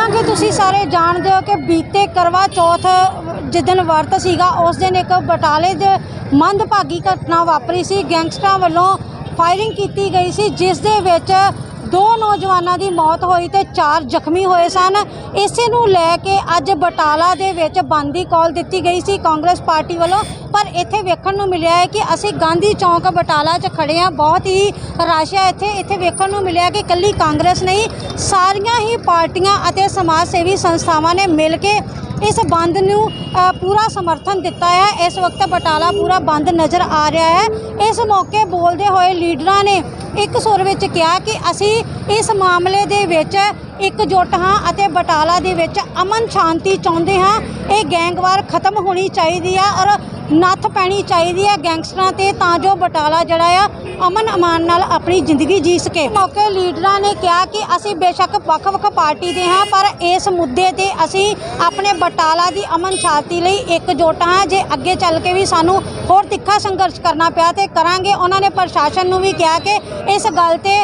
ਜਿੱਦਾਂ ਕਿ ਤੁਸੀਂ ਸਾਰੇ ਜਾਣਦੇ ਹੋ ਕਿ ਬੀਤੇ ਕਰਵਾ ਚੌਥ ਜਿੱਦਣ ਵਰਤ ਸੀਗਾ, ਉਸ ਦਿਨ ਇੱਕ ਬਟਾਲੇ ਦੇ ਮੰਦਭਾਗੀ ਘਟਨਾ ਵਾਪਰੀ ਸੀ। ਗੈਂਗਸਟਰਾਂ ਵੱਲੋਂ ਫਾਇਰਿੰਗ ਕੀਤੀ ਗਈ ਸੀ, ਜਿਸ ਦੇ ਵਿੱਚ ਦੋ ਨੌਜਵਾਨਾਂ ਦੀ ਮੌਤ ਹੋਈ ਤੇ ਚਾਰ ਜ਼ਖਮੀ ਹੋਏ ਸਨ। ਇਸੇ ਨੂੰ ਲੈ ਕੇ ਅੱਜ ਬਟਾਲਾ ਦੇ ਵਿੱਚ ਬੰਦ ਦੀ ਕਾਲ ਦਿੱਤੀ ਗਈ ਸੀ ਕਾਂਗਰਸ ਪਾਰਟੀ ਵੱਲੋਂ। ਪਰ ਇੱਥੇ ਵੇਖਣ ਨੂੰ ਮਿਲਿਆ ਹੈ ਕਿ ਅਸੀਂ ਗਾਂਧੀ ਚੌਂਕ ਬਟਾਲਾ 'ਚ ਖੜੇ ਹਾਂ। ਬਹੁਤ ਹੀ ਰਸ਼ ਹੈ ਇੱਥੇ। ਇੱਥੇ ਵੇਖਣ ਨੂੰ ਮਿਲਿਆ ਕਿ ਕੱਲੀ ਕਾਂਗਰਸ ਨਹੀਂ, ਸਾਰੀਆਂ ਹੀ ਪਾਰਟੀਆਂ ਅਤੇ ਸਮਾਜ ਸੇਵੀ ਸੰਸਥਾਵਾਂ ਨੇ ਮਿਲ ਕੇ ਇਸ ਬੰਦ ਨੂੰ ਪੂਰਾ ਸਮਰਥਨ ਦਿੱਤਾ ਹੈ। ਇਸ ਵਕਤ ਬਟਾਲਾ ਪੂਰਾ ਬੰਦ ਨਜ਼ਰ ਆ ਰਿਹਾ ਹੈ। ਇਸ ਮੌਕੇ ਬੋਲਦੇ ਹੋਏ ਲੀਡਰਾਂ ਨੇ ਇੱਕ ਸੁਰ ਵਿੱਚ ਕਿਹਾ ਕਿ ਅਸੀਂ ਇਸ ਮਾਮਲੇ ਦੇ ਵਿੱਚ ਇਕਜੁੱਟ ਹਾਂ ਅਤੇ ਬਟਾਲਾ ਦੇ ਵਿੱਚ ਅਮਨ ਸ਼ਾਂਤੀ ਚਾਹੁੰਦੇ ਹਾਂ। ਇਹ ਗੈਂਗਵਾਰ ਖਤਮ ਹੋਣੀ ਚਾਹੀਦੀ ਆ ਔਰ ਨੱਥ ਪੈਣੀ ਚਾਹੀਦੀ ਹੈ ਗੈਂਗਸਟਰਾਂ ਤੇ ਤਾਂ ਜੋ ਬਟਾਲਾ ਜਿਹੜਾ ਆ ਅਮਨ ਅਮਾਨ ਨਾਲ ਆਪਣੀ ਜ਼ਿੰਦਗੀ ਜੀ ਸਕੇ। ਮੌਕੇ ਲੀਡਰਾਂ ਨੇ ਕਿਹਾ ਕਿ ਅਸੀਂ ਬੇਸ਼ੱਕ ਵੱਖ-ਵੱਖ ਪਾਰਟੀ ਦੇ ਹਾਂ, ਪਰ ਇਸ ਮੁੱਦੇ ਤੇ ਅਸੀਂ ਆਪਣੇ ਬਟਾਲਾ ਦੀ ਅਮਨ ਸ਼ਾਂਤੀ ਲਈ ਇਕਜੁੱਟ ਹਾਂ। ਜੇ ਅੱਗੇ ਚੱਲ ਕੇ ਵੀ ਸਾਨੂੰ ਹੋਰ ਤਿੱਖਾ ਸੰਘਰਸ਼ ਕਰਨਾ ਪਿਆ ਤੇ ਕਰਾਂਗੇ, ਉਹਨਾਂ ਨੇ ਪ੍ਰਸ਼ਾਸਨ ਨੂੰ ਵੀ ਕਿਹਾ ਕਿ ਇਸ ਗੱਲ ਤੇ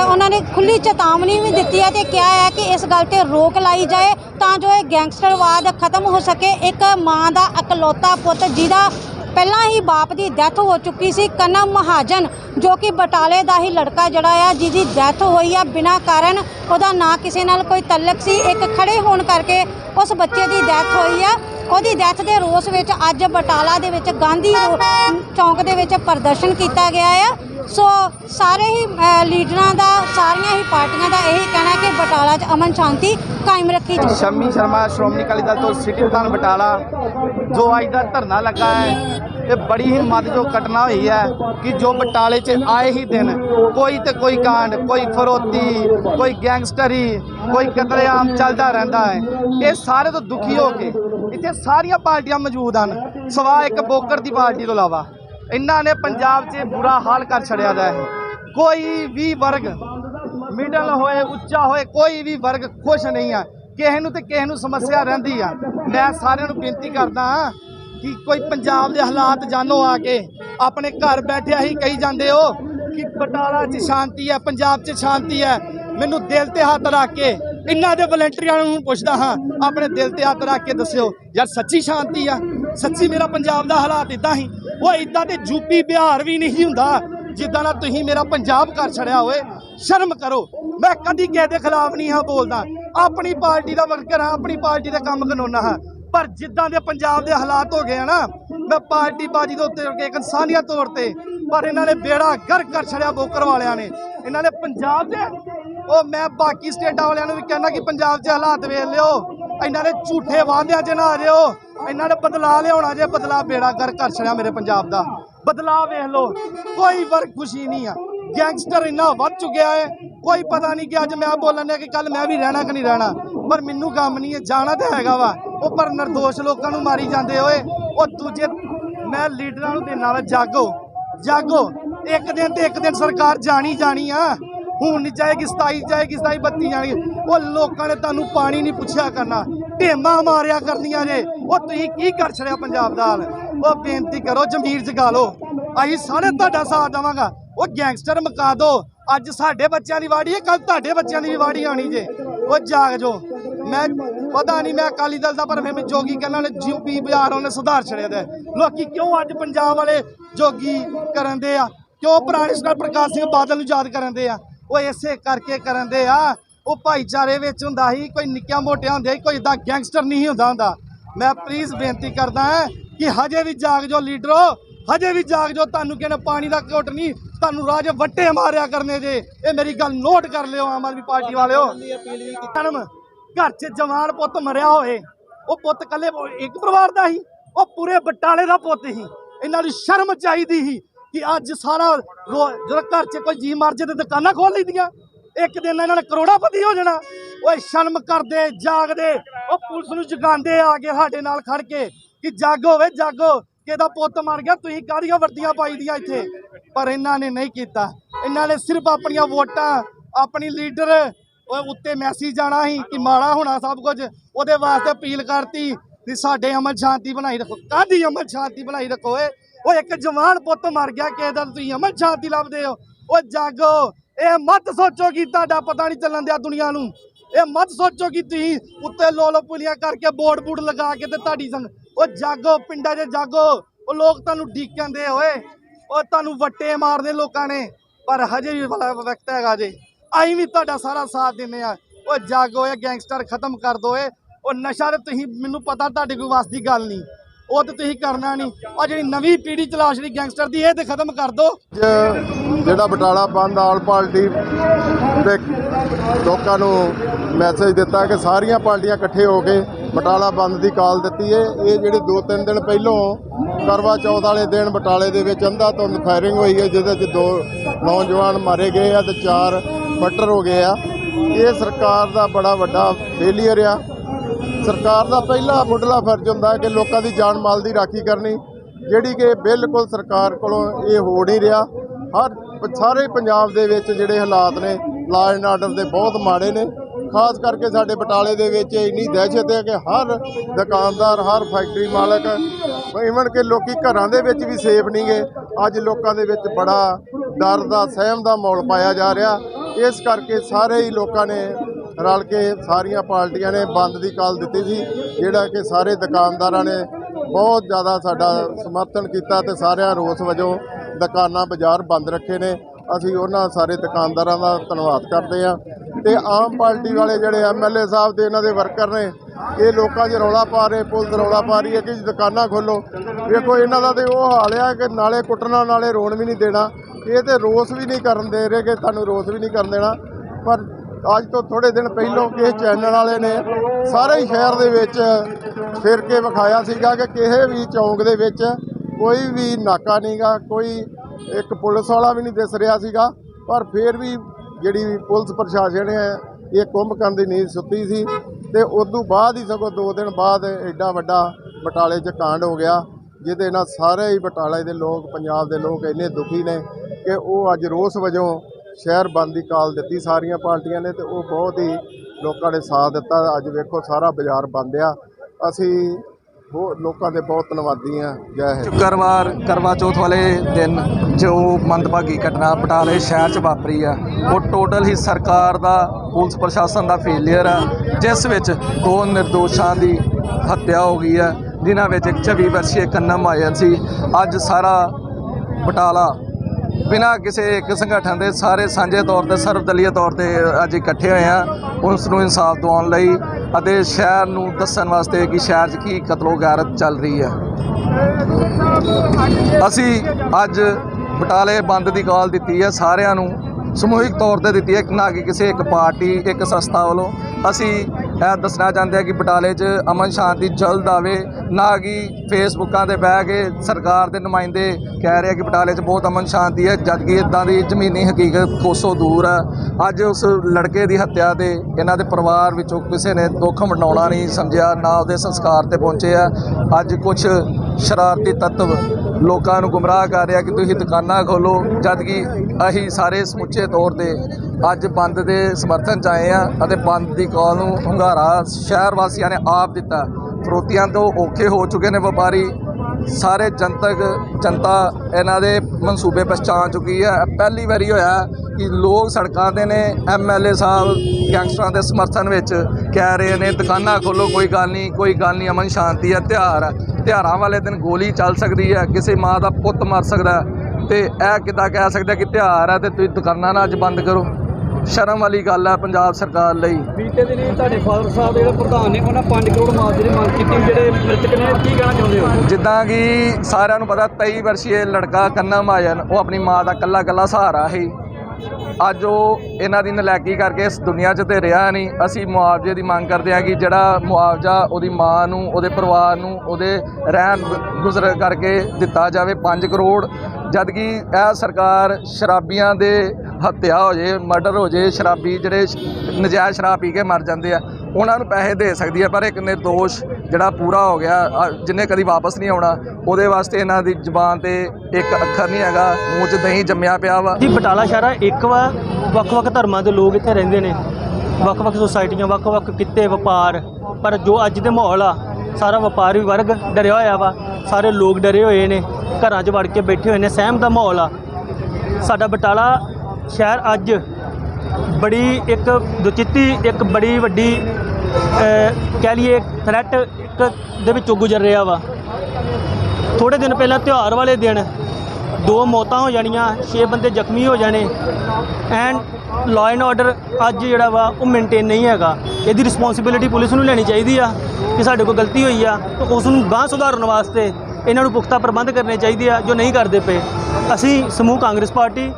ਉਹਨਾਂ ਨੇ ਖੁੱਲੀ ਚੇਤਾਵਨੀ ਵੀ ਦਿੱਤੀ ਹੈ ਤੇ ਕਿਹਾ ਹੈ ਕਿ ਇਸ ਗੱਲ ਤੇ ਰੋਕ ਲਾਈ ਜਾਏ ਤਾਂ ਜੋ ਇਹ ਗੈਂਗਸਟਰਵਾਦ ਖਤਮ ਹੋ ਸਕੇ। ਇੱਕ ਮਾਂ ਦਾ ਇਕਲੌਤਾ ਪੁੱਤ ਜਿਹਦਾ ਪਹਿਲਾਂ ਹੀ ਬਾਪ ਦੀ ਡੈਥ ਹੋ ਚੁੱਕੀ ਸੀ ਕਨਮ ਮਹਾਜਨ, ਜੋ ਕਿ ਬਟਾਲੇ ਦਾ ਹੀ ਲੜਕਾ ਜਿਹੜਾ ਆ, ਜਿਹਦੀ ਡੈਥ ਹੋਈ ਆ ਬਿਨਾਂ ਕਾਰਨ। ਉਹਦਾ ਨਾ ਕਿਸੇ ਨਾਲ ਕੋਈ ਤਲਕ ਸੀ। ਇੱਕ ਖੜੇ ਹੋਣ ਕਰਕੇ ਉਸ ਬੱਚੇ ਦੀ ਡੈਥ ਹੋਈ ਆ। ਉਹਦੀ ਡੈਥ ਦੇ ਰੋਸ ਵਿੱਚ ਅੱਜ ਬਟਾਲਾ ਦੇ ਵਿੱਚ ਗਾਂਧੀ ਚੌਂਕ ਦੇ ਵਿੱਚ ਪ੍ਰਦਰਸ਼ਨ ਕੀਤਾ ਗਿਆ ਆ। ਸੋ ਸਾਰੇ ਹੀ ਲੀਡਰਾਂ ਦਾ, ਸਾਰੀਆਂ ਹੀ ਪਾਰਟੀਆਂ ਦਾ ਇਹ ਕਹਿਣਾ ਕਿ ਬਟਾਲਾ 'ਚ ਅਮਨ ਸ਼ਾਂਤੀ ਕਾਇਮ ਰੱਖੀ ਜਾਵੇ। ਸ਼ਮੀ ਸ਼ਰਮਾ, ਸ਼੍ਰੋਮਣੀ ਅਕਾਲੀ ਦਲ ਤੋਂ ਸਿਟੀ ਪ੍ਰਧਾਨ ਬਟਾਲਾ, ਜੋ ਅੱਜ ਦਾ ਧਰਨਾ ਲੱਗਾ ਹੈ ਇਹ ਬੜੀ ਹੀ ਮੱਦਯੋਗ ਘਟਨਾ ਹੋਈ ਹੈ ਕਿ ਜੋ ਬਟਾਲੇ 'ਚ ਆਏ ਹੀ ਦਿਨ ਕੋਈ ਤੇ ਕੋਈ ਕਾਂਡ, ਕੋਈ ਫਰੋਤੀ, ਕੋਈ ਗੈਂਗਸਟਰੀ, ਕੋਈ ਕਤਲੇਆਮ ਚੱਲਦਾ ਰਹਿੰਦਾ ਹੈ। ਇਹ ਸਾਰੇ ਤੋਂ ਦੁਖੀ ਹੋ ਕੇ ਇੱਥੇ ਸਾਰੀਆਂ ਪਾਰਟੀਆਂ ਮੌਜੂਦ ਹਨ। ਸਵਾ ਇੱਕ ਬੋਕਰ ਦੀ ਪਾਰਟੀ ਤੋਂ ਇਲਾਵਾ ਇਹਨਾਂ ਨੇ ਪੰਜਾਬ 'ਚ ਬੁਰਾ ਹਾਲ ਕਰ ਛੜਿਆ ਦਾ ਹੈ। ਕੋਈ ਵੀ ਵਰਗ ਮਿਡਲ ਹੋਏ, ਉੱਚਾ ਹੋਏ, ਕੋਈ ਵੀ ਵਰਗ ਖੁਸ਼ ਨਹੀਂ ਆ। ਕਿਸੇ ਨੂੰ ਤੇ ਕਿਸੇ ਨੂੰ ਸਮੱਸਿਆ ਰਹਿੰਦੀ ਆ। ਮੈਂ ਸਾਰਿਆਂ ਨੂੰ ਬੇਨਤੀ ਕਰਦਾ ਹਾਂ ਕਿ ਕੋਈ ਪੰਜਾਬ ਦੇ ਹਾਲਾਤ ਜਾਣੋ ਆ ਕੇ, ਆਪਣੇ ਘਰ ਬੈਠਿਆ ਹੀ ਕਹੀ ਜਾਂਦੇ ਹੋ ਕਿ ਬਟਾਲਾ 'ਚ ਸ਼ਾਂਤੀ ਹੈ, ਪੰਜਾਬ 'ਚ ਸ਼ਾਂਤੀ ਹੈ। ਮੈਨੂੰ ਦਿਲ ਤੇ ਹੱਥ ਰੱਖ ਕੇ, ਇਹਨਾਂ ਦੇ ਵਲੰਟੀਅਰਾਂ ਨੂੰ ਪੁੱਛਦਾ ਹਾਂ, ਆਪਣੇ ਦਿਲ ਤੇ ਹੱਥ ਰੱਖ ਕੇ ਦੱਸਿਓ, ਯਾਰ ਸੱਚੀ ਸ਼ਾਂਤੀ ਆ? ਸੱਚੀ ਮੇਰਾ ਪੰਜਾਬ ਦਾ ਹਾਲਾਤ ਇਦਾਂ ਹੀ? ਉਹ ਇਦਾਂ ਤੇ ਯੂਪੀ ਬਿਹਾਰ ਵੀ ਨਹੀਂ ਹੁੰਦਾ, ਜਿੱਦਾਂ ਦਾ ਤੁਸੀਂ ਮੇਰਾ ਪੰਜਾਬ ਕਰ ਛੜਿਆ ਹੋਏ, ਸ਼ਰਮ ਕਰੋ। ਮੈਂ ਕਦੀ ਕਿਸੇ ਦੇ ਖਿਲਾਫ ਨਹੀਂ ਹਾਂ ਬੋਲਦਾ। ਆਪਣੀ ਪਾਰਟੀ ਦਾ ਵਰਕਰ ਹਾਂ, ਆਪਣੀ ਪਾਰਟੀ ਦਾ ਕੰਮ ਕਾਨੂੰਨਾ ਹਾਂ। ਪਰ ਜਿੱਦਾਂ ਦੇ ਪੰਜਾਬ ਦੇ ਹਾਲਾਤ ਹੋ ਗਏ ਆ ਨਾ, ਮੈਂ ਪਾਰਟੀ ਬਾਜੀ ਦੇ ਉੱਤੇ ਇੱਕ ਇਨਸਾਨੀਅਤ ਤੌਰ ਤੇ ਪਰ ਇਹਨਾਂ ਨੇ ਬੇੜਾ ਗਰ ਕਰ ਛੜਿਆ ਬੋਕਰ ਵਾਲਿਆਂ ਨੇ। ਇਹਨਾਂ ਨੇ ਪੰਜਾਬ ਦੇ, ਉਹ ਮੈਂ ਬਾਕੀ ਸਟੇਟਾਂ ਵਾਲਿਆਂ ਨੂੰ ਵੀ ਕਹਿੰਦਾ ਕਿ ਪੰਜਾਬ 'ਚ ਹਾਲਾਤ ਵੇਖ ਲਿਓ, ਇਹਨਾਂ ਨੇ ਝੂਠੇ ਵਾਅਦਿਆਂ 'ਚ ਨਾ ਆ ਜਿਓ ਇਹਨਾਂ ਨੇ ਬਦਲਾ ਲਿਆਉਣਾ ਜੇ ਬਦਲਾ ਬੇੜਾ ਗਰ ਕਰ ਛੜਿਆ ਮੇਰੇ ਪੰਜਾਬ ਦਾ। ਬਦਲਾ ਵੇਖ ਲਓ, ਕੋਈ ਵਰਗ ਖੁਸ਼ੀ ਨਹੀਂ ਆ। ਗੈਂਗਸਟਰ ਇੰਨਾ ਵੱਧ ਚੁੱਕਿਆ ਹੈ, ਕੋਈ ਪਤਾ ਨਹੀਂ ਕਿ ਅੱਜ ਮੈਂ ਬੋਲਣ ਡਿਆ ਕਿ ਕੱਲ ਮੈਂ ਵੀ ਰਹਿਣਾ ਕਿ ਨਹੀਂ ਰਹਿਣਾ, ਪਰ ਮੈਨੂੰ ਕੰਮ ਨਹੀਂ ਹੈ, ਜਾਣਾ ਤਾਂ ਹੈਗਾ ਵਾ। ਉਹ ਪਰ ਨਿਰਦੋਸ਼ ਲੋਕਾਂ ਨੂੰ ਮਾਰੀ ਜਾਂਦੇ ਓਏ ਉਹ ਦੂਜੇ, ਮੈਂ ਲੀਡਰਾਂ ਨੂੰ ਦੇਣਾ ਵਾ, ਜਾਗੋ ਜਾਗੋ, ਇੱਕ ਦਿਨ ਤੇ ਇੱਕ ਦਿਨ ਸਰਕਾਰ ਜਾਣੀ ਜਾਣੀ ਆ। ਹੁਣ ਨਹੀਂ ਜਾਏਗੀ 27 ਜਾਏਗੀ 27 32 ਜਾਣੀ। ਉਹ ਲੋਕਾਂ ਨੇ ਤੁਹਾਨੂੰ ਪਾਣੀ ਨਹੀਂ ਪੁੱਛਿਆ ਕਰਨਾ। ਢੇਮਾ ਮਾਰਿਆ ਕਰਨੀਆਂ ਜੇ। ਉਹ ਤੁਸੀਂ ਕੀ ਕਰ ਛੜਿਆ ਪੰਜਾਬ ਦਾ ਹਾਲ? ਉਹ ਬੇਨਤੀ ਕਰੋ, ਜਮੀਰ ਜਗਾ ਲਓ। ਅਸੀਂ ਸਾਰੇ ਤੁਹਾਡਾ ਸਾਥ ਦੇਵਾਂਗਾ। ਉਹ ਗੈਂਗਸਟਰ ਮੁਕਾ ਦੋ। ਅੱਜ ਸਾਡੇ ਬੱਚਿਆਂ ਦੀ ਵਾੜੀ ਹੈ ਕੱਲ ਤੁਹਾਡੇ ਬੱਚਿਆਂ ਦੀ ਵੀ ਵਾੜੀ ਆਣੀ ਜੇ। ਉਹ ਜਾਗ ਜੋ। ਮੈਂ ਪਤਾ ਨਹੀਂ, ਮੈਂ ਅਕਾਲੀ ਦਲ ਦਾ ਪਰ ਮੈਂ ਜੋਗੀ ਕਹਿੰਦਾ ਨੇ ਯੂਪੀ ਬਿਹਾਰ ਉਹਨੇ ਸੁਧਾਰ ਛੜਿਆ ਦਾ ਲੋਕੀ ਕਿਉਂ ਅੱਜ ਪੰਜਾਬ ਵਾਲੇ ਜੋਗੀ ਕਰਨ ਦੇ ਆ? ਕਿਉਂ ਪੁਰਾਣੇ ਸਰਦਾਰ ਪ੍ਰਕਾਸ਼ ਸਿੰਘ ਬਾਦਲ ਨੂੰ ਯਾਦ ਕਰਨ ਦੇ ਆ? ਉਹ ਇਸੇ ਕਰਕੇ ਕਰਨ ਦੇ ਆ। ਉਹ ਭਾਈਚਾਰੇ ਵਿੱਚ ਹੁੰਦਾ ਸੀ, ਕੋਈ ਨਿੱਕਿਆ ਮੋਟਿਆ ਹੁੰਦੇ ਸੀ, ਕੋਈ ਇਦਾਂ ਗੈਂਗਸਟਰ ਨਹੀਂ ਹੁੰਦਾ ਹੁੰਦਾ। ਮੈਂ ਪਲੀਜ਼ ਬੇਨਤੀ ਕਰਦਾ ਕਿ ਹਜੇ ਵੀ ਜਾਗ ਜੋ ਲੀਡਰੋ, ਹਜੇ ਵੀ ਜਾਗ ਜੋ। ਤੁਹਾਨੂੰ ਕਹਿੰਦੇ ਪਾਣੀ ਦਾ ਘੁੱਟ ਨਹੀਂ ਤੁਹਾਨੂੰ ਰਾਜ ਵੱਟੇ ਮਾਰਿਆ ਕਰਨੇ ਜੇ। ਇਹ ਮੇਰੀ ਗੱਲ ਨੋਟ ਕਰ ਲਿਓ, ਆਮ ਆਦਮੀ ਪਾਰਟੀ ਵਾਲਿਓ। ਜਨਮ ਘਰ 'ਚ ਜਵਾਨ ਪੁੱਤ ਮਰਿਆ ਹੋਏ। ਉਹ ਪੁੱਤ ਕੱਲੇ ਇੱਕ ਪਰਿਵਾਰ ਦਾ ਹੀ ਉਹ ਪੂਰੇ ਬਟਾਲੇ ਦਾ ਪੁੱਤ ਹੀ ਇਹਨਾਂ ਨੂੰ ਸ਼ਰਮ ਚਾਹੀਦੀ ਸੀ ਕਿ ਅੱਜ ਸਾਰਾ ਰੋ- ਜਦੋਂ ਘਰ 'ਚ ਕੋਈ ਜੀ ਮਰ ਜੇ ਤੇ ਦੁਕਾਨਾਂ ਖੋਲ ਲਈਆਂ ਇੱਕ ਦਿਨ ਇਹਨਾਂ ਨੇ ਕਰੋੜਾਪਤੀ ਹੋ ਜਾਣਾ। ਓਏ ਸ਼ਰਮ ਕਰਦੇ, ਜਾਗਦੇ, ਉਹ ਪੁਲਿਸ ਨੂੰ ਜਗਾਉਂਦੇ ਆ ਕੇ ਸਾਡੇ ਨਾਲ ਖੜ ਕੇ ਕਿ ਜਾਗੋ ਵੇ ਜਾਗੋ। ਕਿਹਦਾ ਪੁੱਤ ਮਰ ਗਿਆ, ਤੁਸੀਂ ਕਾਹਦੀਆਂ ਵਰਦੀਆਂ ਪਾਈ ਦੀਆਂ ਇੱਥੇ? ਪਰ ਇਹਨਾਂ ਨੇ ਨਹੀਂ ਕੀਤਾ। ਇਹਨਾਂ ਨੇ ਸਿਰਫ ਆਪਣੀਆਂ ਵੋਟਾਂ, ਆਪਣੀ ਲੀਡਰ, ਉਹ ਉੱਤੇ ਮੈਸੇਜ ਜਾਣਾ ਸੀ ਕਿ ਮਾੜਾ ਹੋਣਾ ਸਭ ਕੁਝ। ਉਹਦੇ ਵਾਸਤੇ ਅਪੀਲ ਕਰਤੀ ਕਿ ਸਾਡੇ ਅਮਨ ਸ਼ਾਂਤੀ ਬਣਾਈ ਰੱਖੋ। ਕਾਹਦੀ ਅਮਨ ਸ਼ਾਂਤੀ ਬਣਾਈ ਰੱਖੋ ਏ ਉਹ ਇੱਕ ਜਵਾਨ ਪੁੱਤ ਮਰ ਗਿਆ, ਕਿਸੇ ਦਾ ਤੁਸੀਂ ਅਮਨ ਸ਼ਾਂਤੀ ਲੱਭਦੇ ਹੋ। ਉਹ ਜਾਗੋ, ਇਹ ਮਤ ਸੋਚੋ ਕਿ ਤੁਹਾਡਾ ਪਤਾ ਨਹੀਂ ਚੱਲਣ ਦਿਆ ਦੁਨੀਆ ਨੂੰ। ਇਹ ਮਤ ਸੋਚੋ ਕਿ ਤੁਸੀਂ ਉੱਤੇ ਲੋਲ ਪੁਲੀਆਂ ਕਰਕੇ ਬੋਰਡ ਬੂਡ ਲਗਾ ਕੇ ਤੇ ਤੁਹਾਡੀ ਸੰਗ ਉਹ ਜਾਗੋ, ਪਿੰਡਾਂ 'ਚ ਜਾਗੋ। ਉਹ ਲੋਕ ਤੁਹਾਨੂੰ ਡੀਕਣ ਓਏ। ਉਹ ਤੁਹਾਨੂੰ ਵੱਟੇ ਮਾਰਦੇ ਲੋਕਾਂ ਨੇ। ਪਰ ਹਜੇ ਵੀ ਵਾਲਾ ਵਕਤ ਹੈਗਾ ਜੇ। ਅਸੀਂ ਵੀ ਤੁਹਾਡਾ ਸਾਰਾ ਸਾਥ ਦਿੰਦੇ ਆ। ਉਹ ਜਾਗੋ, ਇਹ ਗੈਂਗਸਟਰ ਖਤਮ ਕਰ ਦੋ ਏ। ਉਹ ਨਸ਼ਾ ਤੇ ਤੁਸੀਂ, ਮੈਨੂੰ ਪਤਾ ਤੁਹਾਡੇ ਕੋਈ ਵਾਸ ਦੀ ਗੱਲ ਨਹੀਂ। ਉਹ ਤੇ ਤੁਸੀਂ ਕਰਨਾ ਨਹੀਂ। ਆ ਜਿਹੜੀ ਨਵੀਂ ਪੀੜ੍ਹੀ ਤਲਾਸ਼ ਰਹੀ ਗੈਂਗਸਟਰ ਦੀ, ਇਹ ਤੇ ਖਤਮ ਕਰ ਦੋ। ਜਿਹੜਾ ਬਟਾਲਾ ਬੰਦ, ਆਲ ਪਾਰਟੀ ਦੇ ਲੋਕਾਂ ਨੂੰ ਮੈਸੇਜ ਦਿੱਤਾ ਕਿ ਸਾਰੀਆਂ ਪਾਰਟੀਆਂ ਇਕੱਠੇ ਹੋ ਕੇ ਬਟਾਲਾ ਬੰਦ ਦੀ ਕਾਲ ਦਿੱਤੀ ਹੈ ਇਹ ਜਿਹੜੇ 2-3 ਦਿਨ ਪਹਿਲੋਂ ਕਰਵਾ ਚੌਥ ਵਾਲੇ ਦਿਨ ਬਟਾਲੇ ਦੇ ਵਿੱਚ ਅੰਧਾ ਧੁੰਦ ਫਾਇਰਿੰਗ ਹੋਈ ਹੈ ਜਿਹਦੇ ਵਿੱਚ ਦੋ ਨੌਜਵਾਨ ਮਾਰੇ ਗਏ ਆ ਤੇ ਚਾਰ ਫੱਟਰ ਹੋ ਗਏ ਆ। ਇਹ ਸਰਕਾਰ ਦਾ ਬੜਾ ਵੱਡਾ ਫੇਲੀਅਰ ਆ। ਸਰਕਾਰ ਦਾ ਪਹਿਲਾ ਮੁੱਢਲਾ ਫਰਜ਼ ਹੁੰਦਾ ਕਿ ਲੋਕਾਂ ਦੀ ਜਾਨ ਮਾਲ ਦੀ ਰਾਖੀ ਕਰਨੀ, ਜਿਹੜੀ ਕਿ ਬਿਲਕੁਲ ਸਰਕਾਰ ਕੋਲੋਂ ਇਹ ਹੋ ਨਹੀਂ ਰਿਹਾ। ਹਰ ਸਾਰੇ ਪੰਜਾਬ ਦੇ ਵਿੱਚ ਜਿਹੜੇ ਹਾਲਾਤ ਨੇ ਲਾਅ ਐਂਡ ਆਰਡਰ ਦੇ ਬਹੁਤ ਮਾੜੇ ਨੇ। ਖਾਸ ਕਰਕੇ ਸਾਡੇ ਬਟਾਲੇ ਦੇ ਵਿੱਚ ਇੰਨੀ ਦਹਿਸ਼ਤ ਹੈ ਕਿ ਹਰ ਦੁਕਾਨਦਾਰ, ਹਰ ਫੈਕਟਰੀ ਮਾਲਕ ਇਵਨ ਕਿ ਲੋਕੀ ਘਰਾਂ ਦੇ ਵਿੱਚ ਵੀ ਸੇਫ ਨਹੀਂਗੇ ਅੱਜ ਲੋਕਾਂ ਦੇ ਵਿੱਚ ਬੜਾ ਡਰ ਦਾ, ਸਹਿਮ ਦਾ ਮਾਹੌਲ ਪਾਇਆ ਜਾ ਰਿਹਾ। ਇਸ ਕਰਕੇ ਸਾਰੇ ਹੀ ਲੋਕਾਂ ਨੇ ਰਲ ਕੇ ਸਾਰੀਆਂ ਪਾਰਟੀਆਂ ਨੇ ਬੰਦ ਦੀ ਕਾਲ ਦਿੱਤੀ ਸੀ, ਜਿਹੜਾ ਕਿ ਸਾਰੇ ਦੁਕਾਨਦਾਰਾਂ ਨੇ ਬਹੁਤ ਜ਼ਿਆਦਾ ਸਾਡਾ ਸਮਰਥਨ ਕੀਤਾ ਤੇ ਸਾਰਿਆਂ ਰੋਸ ਵਜੋਂ ਦੁਕਾਨਾਂ ਬਾਜ਼ਾਰ ਬੰਦ ਰੱਖੇ ਨੇ। ਅਸੀਂ ਉਹਨਾਂ ਸਾਰੇ ਦੁਕਾਨਦਾਰਾਂ ਦਾ ਧੰਨਵਾਦ ਕਰਦੇ ਹਾਂ। ਤੇ ਆਮ ਪਾਰਟੀ ਵਾਲੇ ਜਿਹੜੇ ਐਮਐਲਏ ਸਾਹਿਬ ਤੇ ਇਹਨਾਂ ਦੇ ਵਰਕਰ ਨੇ, ਇਹ ਲੋਕਾਂ 'ਚ ਰੌਲਾ ਪਾ ਰਹੇ, ਪੁਲਿਸ ਰੌਲਾ ਪਾ ਰਹੀ ਹੈ ਕਿ ਦੁਕਾਨਾਂ ਖੋਲੋ। ਵੇਖੋ ਇਹਨਾਂ ਦਾ ਤੇ ਉਹ ਹਾਲ ਆ ਕਿ ਨਾਲੇ ਕੁੱਟਣਾ, ਨਾਲੇ ਰੋਣ ਵੀ ਨਹੀਂ ਦੇਣਾ। ਇਹ ਤੇ ਰੋਸ ਵੀ ਨਹੀਂ ਕਰਨ ਦੇ ਰਹੇ ਕਿ ਤੁਹਾਨੂੰ ਰੋਸ ਵੀ ਨਹੀਂ ਕਰਨ ਦੇਣਾ। ਪਰ ਅੱਜ ਤੋਂ ਥੋੜੇ ਦਿਨ ਪਹਿਲਾਂ ਕਿਸੇ ਚੈਨਲ ਵਾਲੇ ਨੇ ਸਾਰੇ ਹੀ ਸ਼ਹਿਰ ਦੇ ਵਿੱਚ ਫਿਰ ਕੇ ਵਿਖਾਇਆ ਸੀਗਾ ਕਿ ਕਿਸੇ ਵੀ ਚੌਂਕ ਦੇ ਵਿੱਚ ਕੋਈ ਵੀ ਨਾਕਾ ਨਹੀਂਗਾ ਕੋਈ ਇੱਕ ਪੁਲਿਸ ਵਾਲਾ ਵੀ ਨਹੀਂ ਦਿਸ ਰਿਹਾ ਸੀਗਾ। ਪਰ ਫਿਰ ਵੀ ਜਿਹੜੀ ਪੁਲਿਸ ਪ੍ਰਸ਼ਾਸਨ ਹੈ, ਇਹ ਕੁੰਭਕਰਨ ਦੀ ਨੀਂਦ ਸੁੱਤੀ ਸੀ ਤੇ ਉਸ ਤੋਂ ਬਾਅਦ ਹੀ ਸਗੋਂ 2 ਦਿਨ ਬਾਅਦ ਐਡਾ ਵੱਡਾ ਬਟਾਲੇ 'ਚ ਕਾਂਡ ਹੋ ਗਿਆ, ਜਿਹਦੇ ਨਾਲ ਸਾਰੇ ਹੀ ਬਟਾਲੇ ਦੇ ਲੋਕ, ਪੰਜਾਬ ਦੇ ਲੋਕ ਇੰਨੇ ਦੁਖੀ ਨੇ ਕਿ ਉਹ ਅੱਜ ਰੋਸ ਵਜੋਂ ਸ਼ਹਿਰ ਬੰਦ ਦੀ ਕਾਲ ਦਿੱਤੀ ਸਾਰੀਆਂ ਪਾਰਟੀਆਂ ਨੇ ਤੇ ਉਹ ਬਹੁਤ ਹੀ ਲੋਕਾਂ ਨੇ ਸਾਥ ਦਿੱਤਾ। ਅੱਜ ਵੇਖੋ ਸਾਰਾ ਬਾਜ਼ਾਰ ਬੰਦ ਆ। ਅਸੀਂ ਉਹ ਲੋਕਾਂ ਦੇ ਬਹੁਤ ਧੰਨਵਾਦੀ ਆ ਜੈ ਹਿੰਦ। ਸ਼ੁੱਕਰਵਾਰ ਕਰਵਾ ਚੌਥ ਵਾਲੇ ਦਿਨ ਜੋ ਮੰਦਭਾਗੀ ਘਟਨਾ ਬਟਾਲੇ ਸ਼ਹਿਰ 'ਚ ਵਾਪਰੀ ਆ, ਉਹ ਟੋਟਲ ਹੀ ਸਰਕਾਰ ਦਾ, ਪੁਲਿਸ ਪ੍ਰਸ਼ਾਸਨ ਦਾ ਫੇਲਿਅਰ ਆ, ਜਿਸ ਵਿੱਚ ਦੋ ਨਿਰਦੋਸ਼ਾਂ ਦੀ ਹੱਤਿਆ ਹੋ ਗਈ ਆ, ਜਿਨ੍ਹਾਂ ਵਿੱਚ ਇੱਕ 24 ਵਰਸ਼ੀ ਕੰਨਾ ਮਾਇਨ ਸੀ। ਅੱਜ ਸਾਰਾ ਬਟਾਲਾ ਬਿਨਾਂ ਕਿਸੇ ਇੱਕ ਸੰਗਠਨ ਦੇ ਸਾਰੇ ਸਾਂਝੇ ਤੌਰ ਤੇ ਸਰਵਦਲੀय ਤੌਰ ਤੇ ਅੱਜ ਇਕੱਠੇ ਹੋਏ ਆ ਉਸ ਨੂੰ ਇਨਸਾਫ ਦਿਵਾਉਣ ਲਈ ਅਤੇ ਸ਼ਹਿਰ ਨੂੰ ਦੱਸਣ ਵਾਸਤੇ ਕਿ ਸ਼ਹਿਰ 'ਚ ਕੀ ਕਤਲੋ ਗੈਰਤ ਚੱਲ ਰਹੀ ਹੈ। ਅਸੀਂ ਅੱਜ ਬਟਾਲੇ ਬੰਦ ਦੀ ਕਾਲ ਦਿੱਤੀ ਹੈ, ਸਾਰਿਆਂ ਨੂੰ ਸਮੂਹਿਕ ਤੌਰ ਤੇ ਦਿੱਤੀ ਹੈ। ਨਾ ਕਿ ਕਿਸੇ ਇੱਕ ਪਾਰਟੀ, ਇੱਕ ਸੰਸਥਾ ਵੱਲੋਂ। ਅਸੀਂ ਇਹ ਦੱਸਣਾ ਚਾਹੁੰਦੇ ਹਾਂ ਕਿ ਬਟਾਲੇ 'ਚ ਅਮਨ ਸ਼ਾਂਤੀ ਜਲਦ ਆਵੇ, ਨਾ ਕਿ ਫੇਸਬੁੱਕਾਂ ਤੇ ਬਹਿ ਕੇ ਸਰਕਾਰ ਦੇ ਨੁਮਾਇੰਦੇ ਕਹਿ ਰਹੇ ਕਿ ਬਟਾਲੇ 'ਚ ਬਹੁਤ ਅਮਨ ਸ਼ਾਂਤੀ ਹੈ ਜਦਕਿ ਇਦਾਂ ਦੀ ਜ਼ਮੀਨੀ ਹਕੀਕਤ ਕੋਸੋਂ ਦੂਰ ਹੈ। ਅੱਜ ਉਸ ਲੜਕੇ ਦੀ ਹੱਤਿਆ ਤੇ ਇਹਨਾਂ ਦੇ ਪਰਿਵਾਰ ਵਿੱਚੋਂ ਕਿਸੇ ਨੇ ਦੁੱਖ ਮਨਾਉਣਾ ਨਹੀਂ ਸਮਝਿਆ, ਨਾ ਉਹਦੇ ਸੰਸਕਾਰ ਤੇ ਪਹੁੰਚੇ ਆ। ਅੱਜ ਕੁਝ ਸ਼ਰਾਰਤੀ ਤੱਤਵ ਲੋਕਾਂ ਨੂੰ ਗੁੰਮਰਾਹ ਕਰ ਰਿਹਾ ਕਿ ਤੁਸੀਂ ਦੁਕਾਨਾਂ ਖੋਲੋ, ਜਦ ਕਿ ਅਸੀਂ ਸਾਰੇ ਸਮੁੱਚੇ ਤੌਰ ਤੇ ਅੱਜ ਬੰਦ ਦੇ ਸਮਰਥਨ 'ਚ ਆਏ ਆ ਅਤੇ ਬੰਦ ਦੀ ਕਾਲ ਨੂੰ ਹੁੰਗਾਰਾ ਸ਼ਹਿਰ ਵਾਸੀਆਂ ਨੇ ਆਪ ਦਿੱਤਾ। ਫਰੋਤੀਆਂ ਤੋਂ ਔਖੇ ਹੋ ਚੁੱਕੇ ਨੇ ਵਪਾਰੀ। ਸਾਰੇ ਜਨਤਕ, ਜਨਤਾ ਇਹਨਾਂ ਦੇ ਮਨਸੂਬੇ ਪਛਾਣ ਚੁੱਕੀ ਹੈ। ਪਹਿਲੀ ਵਾਰੀ ਹੋਇਆ ਕਿ ਲੋਕ ਸੜਕਾਂ ਤੇ ਨੇ ਐਮਐਲਏ ਸਾਹਿਬ ਗੈਂਗਸਟਰਾਂ ਦੇ ਸਮਰਥਨ ਵਿੱਚ ਕਹਿ ਰਹੇ ਨੇ, ਦੁਕਾਨਾਂ ਖੋਲੋ, ਕੋਈ ਗੱਲ ਨਹੀਂ, ਕੋਈ ਗੱਲ ਨਹੀਂ, ਅਮਨ ਸ਼ਾਂਤੀ ਹੈ, ਤਿਉਹਾਰ ਹੈ। ਤਿਉਹਾਰਾਂ ਵਾਲੇ ਦਿਨ ਗੋਲੀ ਚੱਲ ਸਕਦੀ ਹੈ ਕਿਸੇ ਮਾਂ ਦਾ ਪੁੱਤ ਮਰ ਸਕਦਾ ਤੇ ਇਹ ਕਿੱਦਾਂ ਕਹਿ ਸਕਦੇ ਕਿ ਤਿਉਹਾਰ ਹੈ ਤੇ ਤੁਸੀਂ ਦੁਕਾਨਾਂ ਨਾ ਅੱਜ ਬੰਦ ਕਰੋ। ਸ਼ਰਮ ਵਾਲੀ ਗੱਲ ਹੈ ਪੰਜਾਬ ਸਰਕਾਰ ਲਈ। ਬੀਤੇ ਦਿਨੀ ਤੁਹਾਡੇ ਫਾਦਰ ਸਾਹਿਬ ਦੇ ਜਿਹੜੇ ਪ੍ਰਧਾਨ ਨੇ ਉਹਨਾਂ 5 ਕਰੋੜ ਮੁਆਵਜ਼ੇ ਦੀ ਮੰਗ ਕੀਤੀ। ਜਿਹੜੇ ਮ੍ਰਿਤਕ ਨੇ ਕੀ ਕਹਿਣਾ ਚਾਹੁੰਦੇ ਹੋ? ਜਿੱਦਾਂ ਕਿ ਸਾਰਿਆਂ ਨੂੰ ਪਤਾ 23 ਵਰਸ਼ੀਏ ਲੜਕਾ ਕੰਨਾ ਮਾਜਨ ਉਹ ਆਪਣੀ ਮਾਂ ਦਾ ਕੱਲਾ ਕੱਲਾ ਸਹਾਰਾ ਸੀ। ਅੱਜ ਉਹ ਇਹਨਾਂ ਦੀ ਨਲਾਇਕੀ ਕਰਕੇ ਇਸ ਦੁਨੀਆ 'ਚ ਤੇ ਰਿਹਾ ਨਹੀਂ। ਅਸੀਂ ਮੁਆਵਜ਼ੇ ਦੀ ਮੰਗ ਕਰਦੇ ਹਾਂ ਕਿ ਜਿਹੜਾ ਮੁਆਵਜ਼ਾ ਉਹਦੀ ਮਾਂ ਨੂੰ, ਉਹਦੇ ਪਰਿਵਾਰ ਨੂੰ, ਉਹਦੇ ਰਹਿਣ ਗੁਜ਼ਰ ਕਰਕੇ ਦਿੱਤਾ ਜਾਵੇ 5 ਕਰੋੜ। ਜਦ ਕਿ ਇਹ ਸਰਕਾਰ ਸ਼ਰਾਬੀਆਂ ਦੇ ਹੱਤਿਆ ਹੋ ਜੇ, ਮਰਡਰ ਹੋ ਜੇ, ਸ਼ਰਾਬੀ ਜਿਹੜੇ ਨਜਾਇਜ਼ ਸ਼ਰਾਬ ਪੀ ਕੇ ਮਰ ਜਾਂਦੇ ਆ ਉਹਨਾਂ ਨੂੰ ਪੈਸੇ ਦੇ ਸਕਦੀ ਹੈ ਪਰ ਇੱਕ ਨਿਰਦੋਸ਼ ਜਿਹੜਾ ਪੂਰਾ ਹੋ ਗਿਆ ਅ, ਜਿਹਨੇ ਕਦੀ ਵਾਪਸ ਨਹੀਂ ਆਉਣਾ ਉਹਦੇ ਵਾਸਤੇ ਇਹਨਾਂ ਦੀ ਜ਼ੁਬਾਨ ਤੇ ਇੱਕ ਅੱਖਰ ਨਹੀਂ ਹੈਗਾ ਮੂੰਹ 'ਚ ਦਹੀਂ ਜੰਮਿਆ ਪਿਆ ਵਾ। ਜੀ ਬਟਾਲਾ ਸ਼ਹਿਰ ਇੱਕ ਵਾ ਵੱਖ-ਵੱਖ ਧਰਮਾਂ ਦੇ ਲੋਕ ਇੱਥੇ ਰਹਿੰਦੇ ਨੇ। ਵੱਖ-ਵੱਖ ਸੁਸਾਇਟੀਆਂ ਵੱਖ-ਵੱਖ ਕਿੱਤੇ ਵਪਾਰ ਪਰ ਜੋ ਅੱਜ ਦੇ ਮਾਹੌਲ ਆ ਸਾਰਾ ਵਪਾਰੀ ਵਰਗ ਡਰਿਆ ਹੋਇਆ ਵਾ। ਸਾਰੇ ਲੋਕ ਡਰੇ ਹੋਏ ਨੇ ਘਰਾਂ 'ਚ ਵੜ ਕੇ ਬੈਠੇ ਹੋਏ ਨੇ ਸਹਿਮ ਦਾ ਮਾਹੌਲ ਆ। ਸਾਡਾ ਬਟਾਲਾ ਸ਼ਹਿਰ ਅੱਜ ਬੜੀ ਇੱਕ ਦੁਚਿੱਤੀ ਇੱਕ ਬੜੀ ਵੱਡੀ ਕਹਿ ਲਈਏ ਥ੍ਰੈਟ ਇੱਕ ਦੇ ਵਿੱਚੋਂ ਗੁਜ਼ਰ ਰਿਹਾ ਵਾ। ਥੋੜੇ ਦਿਨ ਪਹਿਲਾਂ ਤਿਉਹਾਰ ਵਾਲੇ ਦਿਨ ਦੋ ਮੌਤਾਂ ਹੋ ਜਾਣੀਆਂ 6 ਬੰਦੇ ਜ਼ਖਮੀ ਹੋ ਜਾਣੇ। ਐਂਡ ਲਾਅ ਐਂਡ ਆਰਡਰ ਅੱਜ ਜਿਹੜਾ ਵਾ ਉਹ ਮੇਨਟੇਨ ਨਹੀਂ ਹੈਗਾ। ਇਹਦੀ ਰਿਸਪੌਂਸਿਬਿਲਿਟੀ ਪੁਲਿਸ ਨੂੰ ਲੈਣੀ ਚਾਹੀਦੀ ਆ ਕਿ ਸਾਡੇ ਕੋਲ ਗਲਤੀ ਹੋਈ ਆ ਤਾਂ ਉਸ ਨੂੰ ਗਾਂ ਸੁਧਾਰਨ ਵਾਸਤੇ ਇਹਨਾਂ ਨੂੰ ਪੁਖਤਾ ਪ੍ਰਬੰਧ ਕਰਨੇ ਚਾਹੀਦੇ ਆ, ਜੋ ਨਹੀਂ ਕਰਦੇ ਪਏ। ਅਸੀਂ ਸਮੂਹ ਕਾਂਗਰਸ ਪਾਰਟੀ,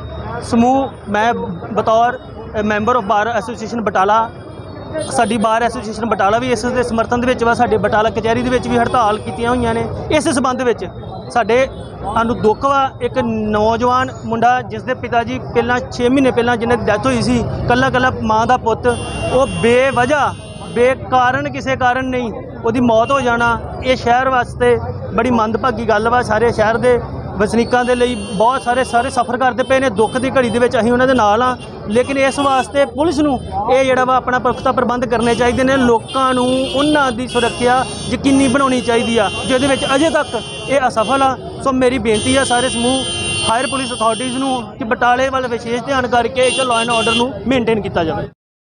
ਸਮੂਹ ਮੈਂ ਬਤੌਰ member of bar association Batala ਸਾਡੀ ਬਾਰ ਐਸੋਸੀਏਸ਼ਨ ਬਟਾਲਾ ਵੀ ਇਸ ਦੇ ਸਮਰਥਨ ਦੇ ਵਿੱਚ ਵਾ, ਸਾਡੇ ਬਟਾਲਾ ਕਚਹਿਰੀ ਦੇ ਵਿੱਚ ਵੀ ਹੜਤਾਲ ਕੀਤੀਆਂ ਹੋਈਆਂ ਨੇ। ਇਸ ਸੰਬੰਧ ਵਿੱਚ ਸਾਡੇ ਸਾਨੂੰ ਦੁੱਖ ਵਾ, ਇੱਕ ਨੌਜਵਾਨ ਮੁੰਡਾ ਜਿਸ ਦੇ ਪਿਤਾ ਜੀ ਪਹਿਲਾਂ 6 ਮਹੀਨੇ ਪਹਿਲਾਂ ਜਿਹਨਾਂ ਦੀ ਡੈਥ ਹੋਈ ਸੀ ਕੱਲਾ ਕੱਲਾ ਮਾਂ ਦਾ ਪੁੱਤ, ਉਹ ਬੇਵਜ੍ਹਾ, ਬੇਕਾਰਨ ਕਿਸੇ ਕਾਰਨ ਨਹੀਂ, ਉਹਦੀ ਮੌਤ ਹੋ ਜਾਣਾ। ਇਹ ਸ਼ਹਿਰ ਵਾਸਤੇ ਬੜੀ ਮੰਦਭਾਗੀ ਗੱਲ ਵਾ, ਸਾਰੇ ਸ਼ਹਿਰ ਦੇ। ਵਸਨੀਕਾਂ ਦੇ ਲਈ ਬਹੁਤ ਸਾਰੇ ਸਾਰੇ ਸਫਰ ਕਰਦੇ ਪਏ ਨੇ, ਦੁੱਖ ਦੀ ਘੜੀ ਦੇ ਵਿੱਚ ਅਸੀਂ ਉਹਨਾਂ ਦੇ ਨਾਲ ਆ ਲੇਕਿਨ ਇਸ ਵਾਸਤੇ ਪੁਲਿਸ ਨੂੰ ਇਹ ਜਿਹੜਾ ਵਾ ਆਪਣਾ ਪੁਖਤਾ ਪ੍ਰਬੰਧ ਕਰਨੇ ਚਾਹੀਦੇ ਨੇ। ਲੋਕਾਂ ਨੂੰ ਉਹਨਾਂ ਦੀ ਸੁਰੱਖਿਆ ਯਕੀਨੀ ਬਣਾਉਣੀ ਚਾਹੀਦੀ ਆ, ਜਿਹਦੇ ਵਿੱਚ ਅਜੇ ਤੱਕ ਇਹ ਅਸਫਲ ਆ। ਸੋ ਮੇਰੀ ਬੇਨਤੀ ਆ ਸਾਰੇ ਸਮੂਹ, ਹਾਇਰ ਪੁਲਿਸ ਅਥਾਰਟੀਜ਼ ਨੂੰ ਕਿ ਬਟਾਲੇ ਵੱਲ ਵਿਸ਼ੇਸ਼ ਧਿਆਨ ਕਰਕੇ ਇਸ ਲਾਅ ਐਂਡ ਆਰਡਰ ਨੂੰ ਮੇਨਟੇਨ ਕੀਤਾ ਜਾਵੇ।